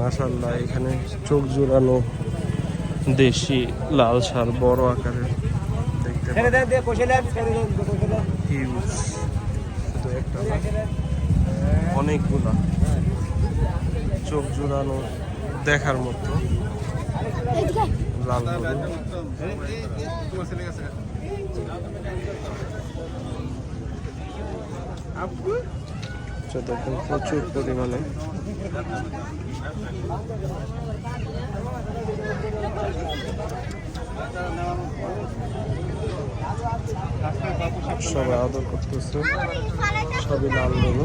মাশাল্লাহ এখানে চোখ জোড়ানো দেশি লাল সার বড় আকারের দেখতে একটা অনেকগুলা। চোখ জোড়ানো দেখার মতো। লাল গরু আচ্ছা দেখুন প্রচুর পরিমাণে। সবাই আদর করতেছে। সবই লাল গরু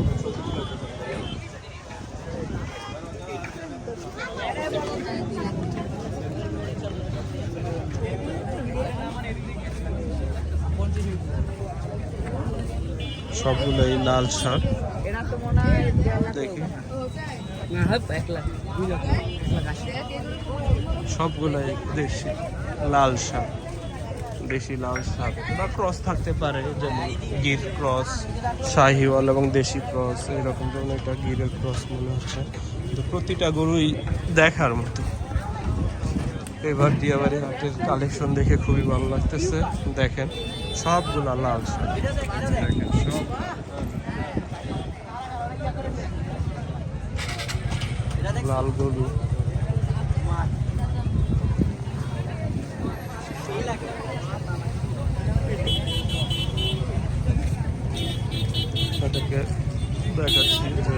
সবগুলোই লাল শাক সবগুলাই দেশি লাল শাক, দেশি লাল শাক বা ক্রস থাকতে পারে, যেমন গির ক্রস, শাহিওয়াল এবং দেশি ক্রস, এরকম ধরনের একটা গিরের ক্রস মনে হচ্ছে। কিন্তু প্রতিটা গরুই দেখার মতো। এবার দিয়াবাড়ি হাটের কালেকশন দেখে খুবই ভালো লাগতেছে। দেখেন, সবগুলা লাল শাক। দেখেন, সব লাল গরু। এটাকে দেখাচ্ছি যে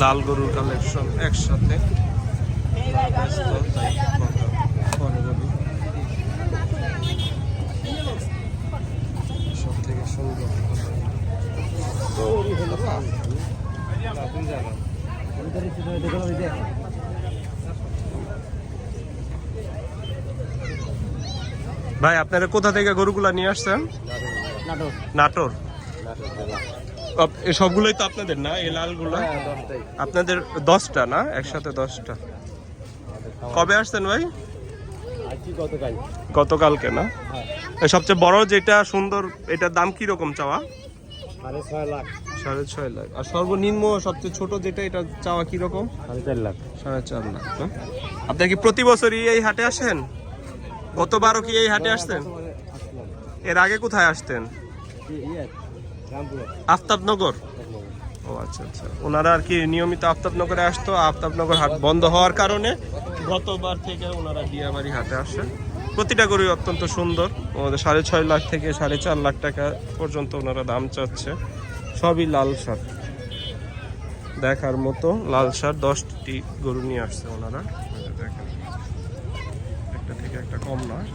লাল গরুর কালেকশন একসাথে। সব থেকে সুন্দর। ভাই, আপনারা কোথা থেকে গরুগুলা নিয়ে আসছেন? নাটোর। সবগুলোই তো আপনাদের না? এই লালগুলো? আপনাদের দশটা না? একসাথে দশটা। কবে আসছেন ভাই? গতকালকে না? সবচেয়ে বড় যেটা সুন্দর, এটার দাম কি রকম চাওয়া? সাড়ে ছয় লাখ। আর সর্বনিম্ন সবচেয়ে ছোট যেটা এটা চাওয়া কি রকম সাড়ে চার লাখ? আপনার কি প্রতি বছরই এই হাটে আসেন? গতবারও কি এই হাটে আসতেন? এর আগে কোথায় আসতেন? আফতাবনগর? ও আচ্ছা আচ্ছা। ওনারা আর কি নিয়মিত আফতাবনগরে আসতো আফতাবনগর হাট বন্ধ হওয়ার কারণে গতবার থেকে ওনারা দিয়াবাড়ি হাটে আসে প্রতিটা গরুই অত্যন্ত সুন্দর। আমাদের সাড়ে ছয় লাখ থেকে সাড়ে চার লাখ টাকা পর্যন্ত ওনারা দাম চাচ্ছে। সবই লাল সার। দেখার মতো লাল সার দশটি গরু নিয়ে আসছে ওনারা। দেখেন, একটা থেকে একটা কম নয়